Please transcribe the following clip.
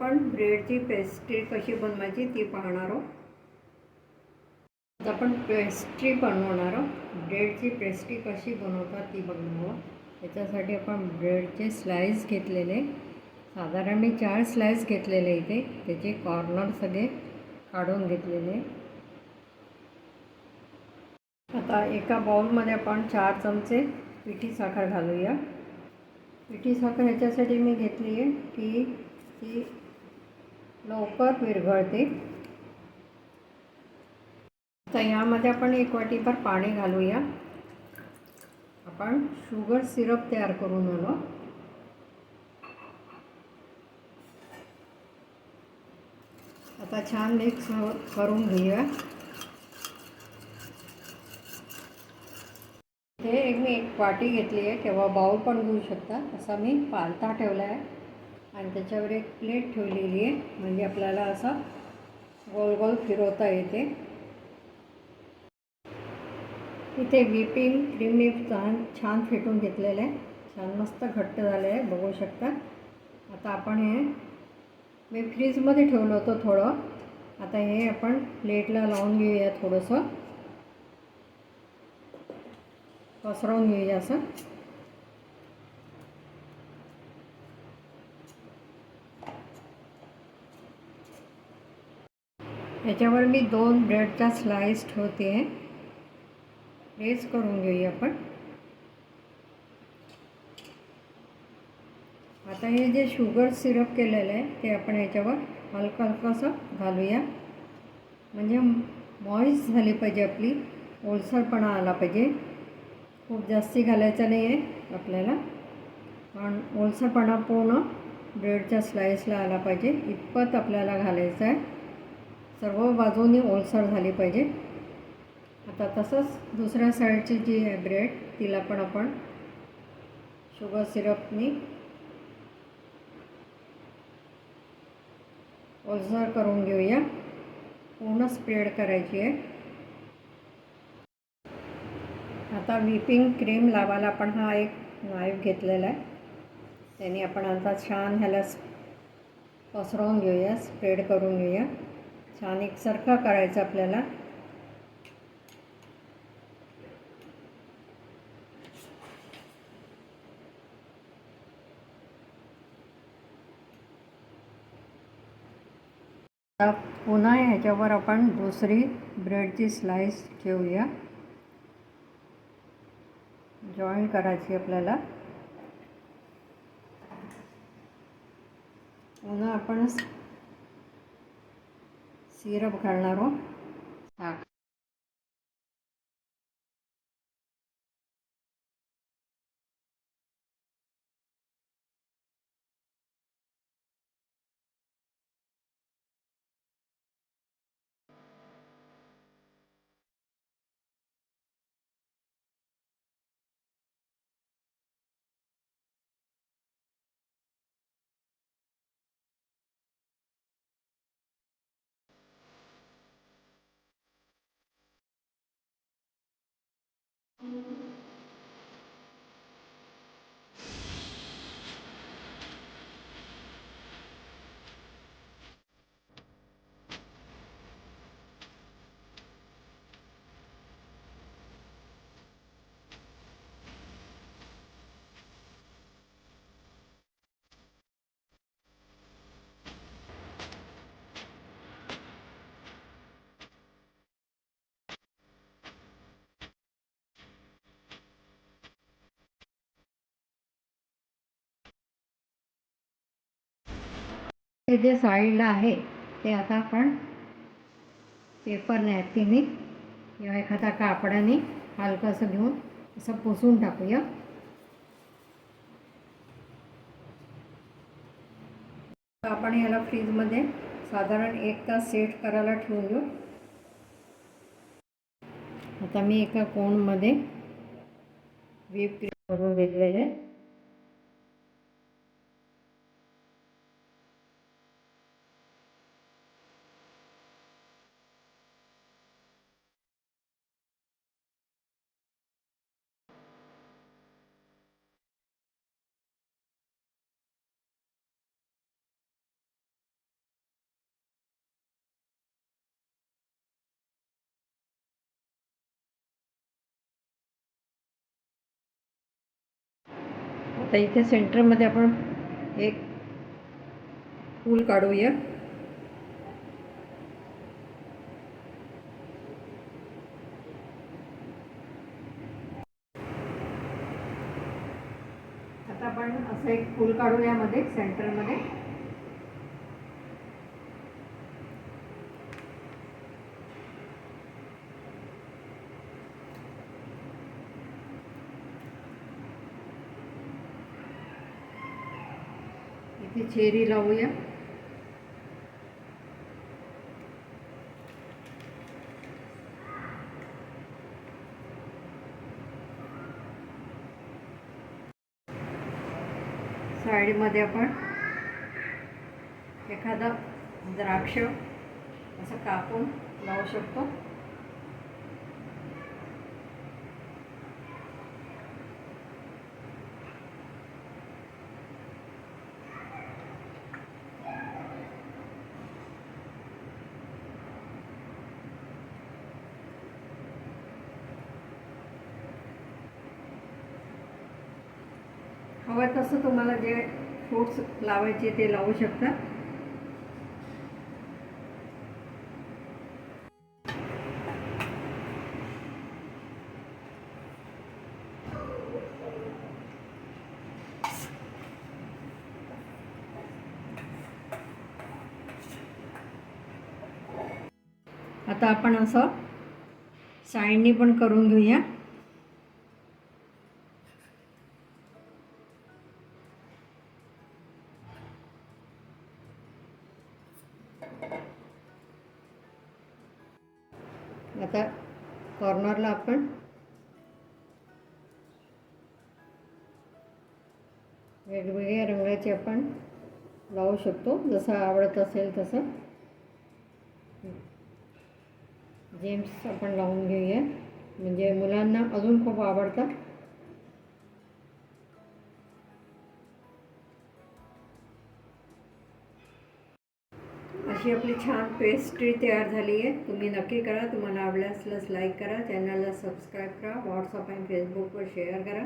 आपण ब्रेडची पेस्ट्री कशी बनवायची ती पाहणार आहोत. आपण पेस्ट्री बनवणार आहोत. ब्रेडची पेस्ट्री कशी बनवतात ती बनवणार त्याच्यासाठी आपण ब्रेडचे स्लाईस घेतलेले. साधारण मी चार स्लाईस घेतलेले इथे. त्याचे कॉर्नर सगळे काढून घेतलेले. आता एका बाउलमध्ये आपण चार चमचे पिठी साखर घालूया. पिठी साखर ह्याच्यासाठी मी घेतली आहे. की ती लवकर विरघळते. तर यामध्ये आपण एक वाटीभर पाणी घालूया. आपण शुगर सिरप तयार करून आलो. आता छान मिक्स हो, करून घेऊया. हे एक मी एक वाटी घेतली आहे किंवा बाऊल पण घेऊ शकता. असा मी पालता ठेवला आहे. आणि त्याच्यावर एक प्लेट ठेवलेली आहे. म्हणजे आपल्याला असं गोल गोल फिरवता येते. इथे व्हिपिंग क्रीम छान छान फेटून घेतलेलं आहे. छान मस्त घट्ट झालं आहे बघू शकता. आता आपण हे मी फ्रीजमध्ये ठेवलं होतं थोडं. आता हे आपण प्लेटला लावून घेऊया थोडंसं. पसरवून घेऊया असं. याच्यावर मी दोन ब्रेडचा स्लाईस ठेवते. आहे प्रेस करून घेऊया आपण. आता हे जे शुगर सिरप केलेलं आहे ते आपण याच्यावर हलकं हलकंसं घालूया. म्हणजे मॉइस्ट झाली पाहिजे आपली ओलसरपणा आला पाहिजे. खूप जास्ती घालायचं नाही आहे आपल्याला. पण ओलसरपणा पूर्ण ब्रेडच्या स्लाईसला आला पाहिजे. इतपत आपल्याला घालायचं आहे. सर्व बाजूनी ओलसर झाली पाहिजे. आता तसंच दुसऱ्या साईडची जी आहे ब्रेड तिला पण आपण शुगर सिरपनी ओलसर करून घेऊया. पूर्ण स्प्रेड करायची आहे. आता व्हिपिंग क्रीम लावायला आपण हा एक नाईफ घेतलेला आहे. त्याने आपण आता छान ह्याला पसरवून घेऊया स्प्रेड करून घेऊया. छान एकसारखा करायचं आपल्याला. आता पुन्हा ह्याच्यावर आपण दुसरी ब्रेडची स्लाईस ठेवूया. जॉईन करायची आपल्याला. पुन्हा आपण सिरप घालणार आहोत जे साईडला आहे ते आता आपण पेपर नॅपकिनने किंवा एखाद्या कापडाने हलकं असं घेऊन असं पुसून टाकूया. आपण याला फ्रीजमध्ये साधारण एक तास सेट करायला ठेवून देऊ. आता मी एका कोणमध्ये व्हीप क्रीम करून घेतलेले आता इथे सेंटरमध्ये आपण एक फूल काढूया. आता आपण असं एक फूल काढूया मध्ये सेंटरमध्ये. इथे चेरी लावूया. साडीमध्ये आपण एखादा द्राक्ष असं कापून लावू शकतो. हवं तसं तुम्हाला जे फ्रूट्स लावायचे ते लावू शकता. आता आपण असं साईडनी पण करून घेऊया. आता कॉर्नरला आपण वेगवेगळ्या रंगाचे आपण लावू शकतो. जसं आवडत असेल तसं. जेम्स आपण लावून घेऊया. म्हणजे मुलांना अजून खूप आवडतात. अशी आपली छान पेस्ट्री तयार झाली आहे तुम्ही नक्की करा. तुम्हाला आवडल्यास लाईक करा. चॅनलला सबस्क्राईब करा. व्हॉट्सअप आणि फेसबुकवर शेअर करा.